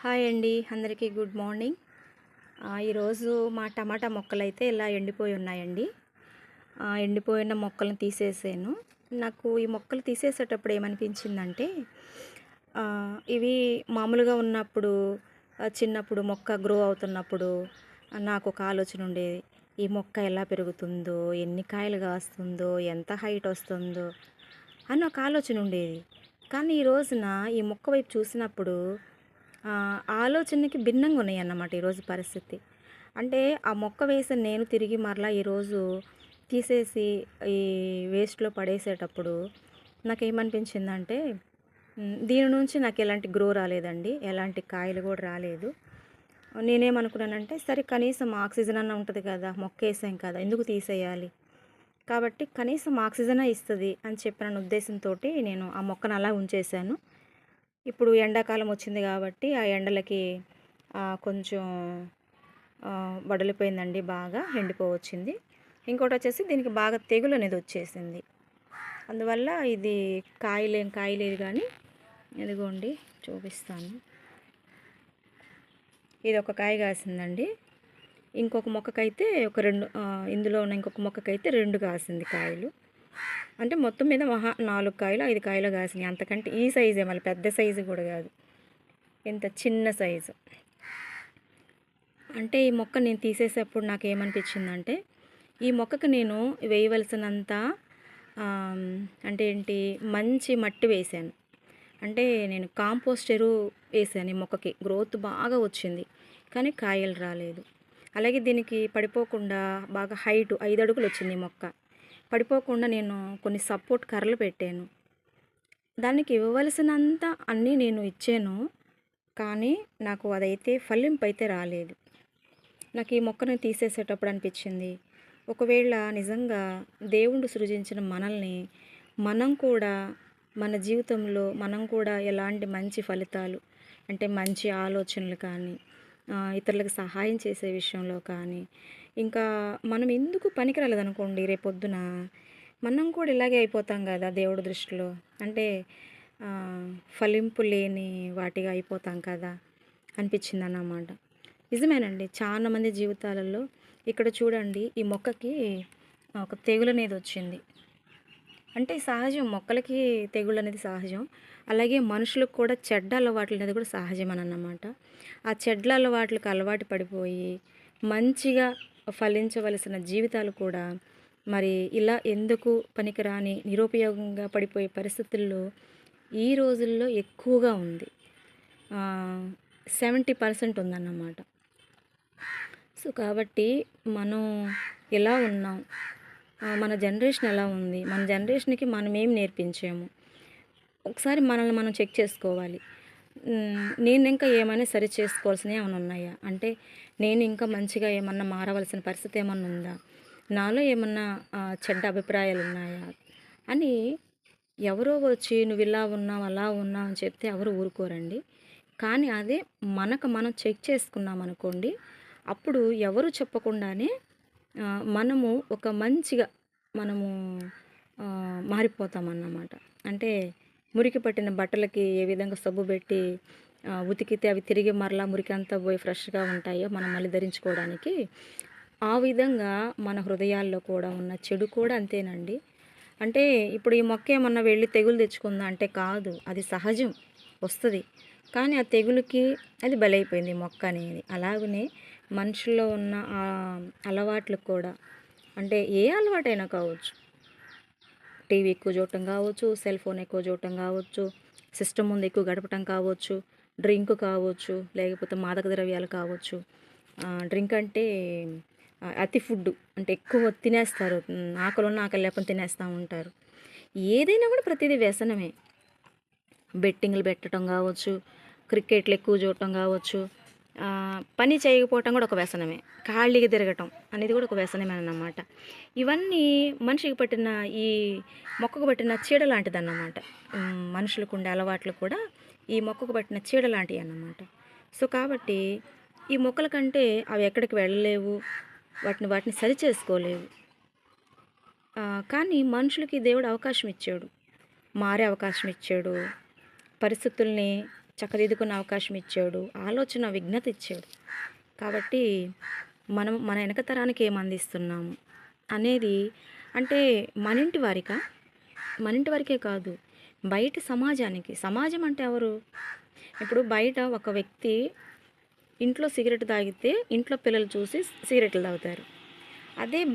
Hi అండి అందరికీ good morning. ఈరోజు మా టమాటా మొక్కలు అయితే ఇలా ఎండిపోయి ఉన్నాయండి. ఎండిపోయిన మొక్కలను తీసేసాను. నాకు ఈ మొక్కలు తీసేసేటప్పుడు ఏమనిపించిందంటే ఇవి మామూలుగా ఉన్నప్పుడు చిన్నప్పుడు మొక్క గ్రో అవుతున్నప్పుడు నాకు ఒక ఆలోచన ఉండేది. ఈ మొక్క ఎలా పెరుగుతుందో ఎన్ని కాయలు కాస్తుందో ఎంత హైట్ వస్తుందో అని ఒక ఆలోచన ఉండేది. కానీ ఈ రోజున ఈ మొక్క వైపు చూసినప్పుడు ఆలోచనకి భిన్నంగా ఉన్నాయి అన్నమాట ఈరోజు పరిస్థితి. అంటే ఆ మొక్క వేసిన నేను తిరిగి మరలా ఈరోజు తీసేసి ఈ వేస్ట్లో పడేసేటప్పుడు నాకేమనిపించిందంటే దీని నుంచి నాకు ఎలాంటి గ్రో రాలేదండి ఎలాంటి కాయలు కూడా రాలేదు. నేనేమనుకున్నానంటే సరే కనీసం ఆక్సిజన్ అన్న ఉంటుంది కదా మొక్క వేసాం కదా ఎందుకు తీసేయాలి? కాబట్టి కనీసం ఆక్సిజన్ ఇస్తుంది అని చెప్పిన ఉద్దేశంతో నేను ఆ మొక్కను అలా ఉంచేశాను. ఇప్పుడు ఎండాకాలం వచ్చింది కాబట్టి ఆ ఎండలకి కొంచెం వడలిపోయిందండి బాగా ఎండిపోవచ్చింది. ఇంకోటి వచ్చేసి దీనికి బాగా తెగులు అనేది వచ్చేసింది. అందువల్ల ఇది కాయలేం కాయలేదు కానీ ఇదిగోండి చూపిస్తాను. ఇది ఒక కాయ కాసిందండి. ఇంకొక మొక్కకైతే ఒక రెండు ఇందులో ఉన్న ఇంకొక మొక్కకైతే రెండు కాసింది కాయలు. అంటే మొత్తం మీద మహా నాలుగు కాయలు ఐదు కాయలు కాసినాయి. అంతకంటే ఈ సైజే మళ్ళీ పెద్ద సైజు కూడా కాదు. ఇంత చిన్న సైజు. అంటే ఈ మొక్క నేను తీసేసేప్పుడు నాకు ఏమనిపించిందంటే ఈ మొక్కకు నేను వేయవలసినంత అంటే ఏంటి మంచి మట్టి వేసాను. అంటే నేను కాంపోస్ట్ ఎరువు వేసాను ఈ మొక్కకి. గ్రోత్ బాగా వచ్చింది కానీ కాయలు రాలేదు. అలాగే దీనికి పడిపోకుండా బాగా హైట్ ఐదు అడుగులు వచ్చింది ఈ మొక్క. పడిపోకుండా నేను కొన్ని సపోర్ట్ కర్రలు పెట్టాను. దానికి ఇవ్వవలసినంత అన్నీ నేను ఇచ్చాను. కానీ నాకు అదైతే ఫలింపు అయితే రాలేదు. నాకు ఈ మొక్కను తీసేసేటప్పుడు అనిపించింది. ఒకవేళ నిజంగా దేవుడు సృజించిన మనల్ని మనం కూడా మన జీవితంలో మనం కూడా ఎలాంటి మంచి ఫలితాలు అంటే మంచి ఆలోచనలు కానీ ఇతరులకు సహాయం చేసే విషయంలో కానీ ఇంకా మనం ఎందుకు పనికిరాలేదనుకోండి రేపొద్దున? మనం కూడా ఇలాగే అయిపోతాం కదా దేవుడి దృష్టిలో. అంటే ఫలింపు లేని వాటిగా అయిపోతాం కదా అనిపించింది అన్నమాట నిజమేనండి. చాలా మంది జీవితాలలో ఇక్కడ చూడండి ఈ మొక్కకి ఒక తెగులు అనేది వచ్చింది. అంటే సహజం మొక్కలకి తెగుళ్ళు అనేది సహజం. అలాగే మనుషులకు కూడా చెడ్డ అలవాట్లు అనేది కూడా సహజం అని అన్నమాట ఆ చెడ్డ అలవాట్లకు అలవాటు పడిపోయి మంచిగా ఫలించవలసిన జీవితాలు కూడా మరి ఇలా ఎందుకు పనికిరాని నిరుపయోగంగా పడిపోయే పరిస్థితుల్లో ఈ రోజుల్లో ఎక్కువగా ఉంది. సెవెంటీ పర్సెంట్ ఉందన్నమాట. సో కాబట్టి మనం ఎలా ఉన్నాం? మన జనరేషన్ ఎలా ఉంది? మన జనరేషన్కి మనం ఏం నేర్పించాము? ఒకసారి మనల్ని మనం చెక్ చేసుకోవాలి. నేను ఇంకా ఏమైనా సరి చేసుకోవాల్సినవి ఏమైనా ఉన్నాయా? అంటే నేను ఇంకా మంచిగా ఏమన్నా మారవలసిన పరిస్థితి ఏమన్నా ఉందా? నాలో ఏమన్నా చెడ్డ అభిప్రాయాలు ఉన్నాయా? అని ఎవరో వచ్చి నువ్వు ఇలా ఉన్నావు అలా ఉన్నావు అని చెప్తే ఎవరు ఊరుకోరండి. కానీ అదే మనకు మనం చెక్ చేసుకున్నాం అనుకోండి అప్పుడు ఎవరు చెప్పకుండానే మనము ఒక మంచిగా మనము మారిపోతామన్నమాట. అంటే మురికి పట్టిన బట్టలకి ఏ విధంగా సబ్బు పెట్టి ఉతికితే అవి తిరిగి మరలా మురికి అంతా పోయి ఫ్రెష్గా ఉంటాయో మనం మళ్ళీ ధరించుకోవడానికి. ఆ విధంగా మన హృదయాల్లో కూడా ఉన్న చెడు కూడా అంతేనండి. అంటే ఇప్పుడు ఈ మొక్క ఏమన్నా వెళ్ళి తెగులు తెచ్చుకుందా అంటే కాదు అది సహజం వస్తుంది. కానీ ఆ తెగులుకి అది బలైపోయింది మొక్క అనేది. అలాగనే మనుషుల్లో ఉన్న ఆ అలవాట్లు కూడా అంటే ఏ అలవాటైనా కావచ్చు టీవీ ఎక్కువ చూడటం కావచ్చు సెల్ ఫోన్ ఎక్కువ చూడటం కావచ్చు సిస్టమ్ ముందు ఎక్కువ గడపటం కావచ్చు డ్రింక్ కావచ్చు లేకపోతే మాదక ద్రవ్యాలు కావచ్చు. డ్రింక్ అంటే అతి ఫుడ్ అంటే ఎక్కువ తినేస్తారు. ఉమ్, ఆకలి ఉన్న ఆకలి లేకుండా తినేస్తూ ఉంటారు. ఏదైనా కూడా ప్రతిదీ వ్యసనమే. బెట్టింగ్లు పెట్టడం కావచ్చు క్రికెట్లు ఎక్కువ చూడటం కావచ్చు పని చేయకపోవటం కూడా ఒక వ్యసనమే. ఖాళీగా తిరగటం అనేది కూడా ఒక వ్యసనమే అన్నమాట. ఇవన్నీ మనిషికి పట్టిన ఈ మొక్కకు పట్టిన చీడ లాంటిది అన్నమాట మనుషులకు ఉండే అలవాట్లు కూడా ఈ మొక్కకు పట్టిన చీడ లాంటివి అన్నమాట. సో కాబట్టి ఈ మొక్కల కంటే అవి ఎక్కడికి వెళ్ళలేవు వాటిని వాటిని సరి చేసుకోలేవు కానీ మనుషులకి దేవుడు అవకాశం ఇచ్చాడు. మారే అవకాశం ఇచ్చాడు. పరిస్థితుల్ని చక్కదిద్దుకునే అవకాశం ఇచ్చాడు. ఆలోచన విఘ్నత ఇచ్చాడు. కాబట్టి మనం మన వెనక తరానికి ఏం అందిస్తున్నాము అనేది అంటే మన ఇంటి వారికా? మన ఇంటి వారికే కాదు. బయట సమాజానికి. సమాజం అంటే ఎవరు? ఇప్పుడు బయట ఒక వ్యక్తి ఇంట్లో సిగరెట్ తాగితే ఇంట్లో పిల్లలు చూసి సిగరెట్లు తాగుతారు. అదే బయట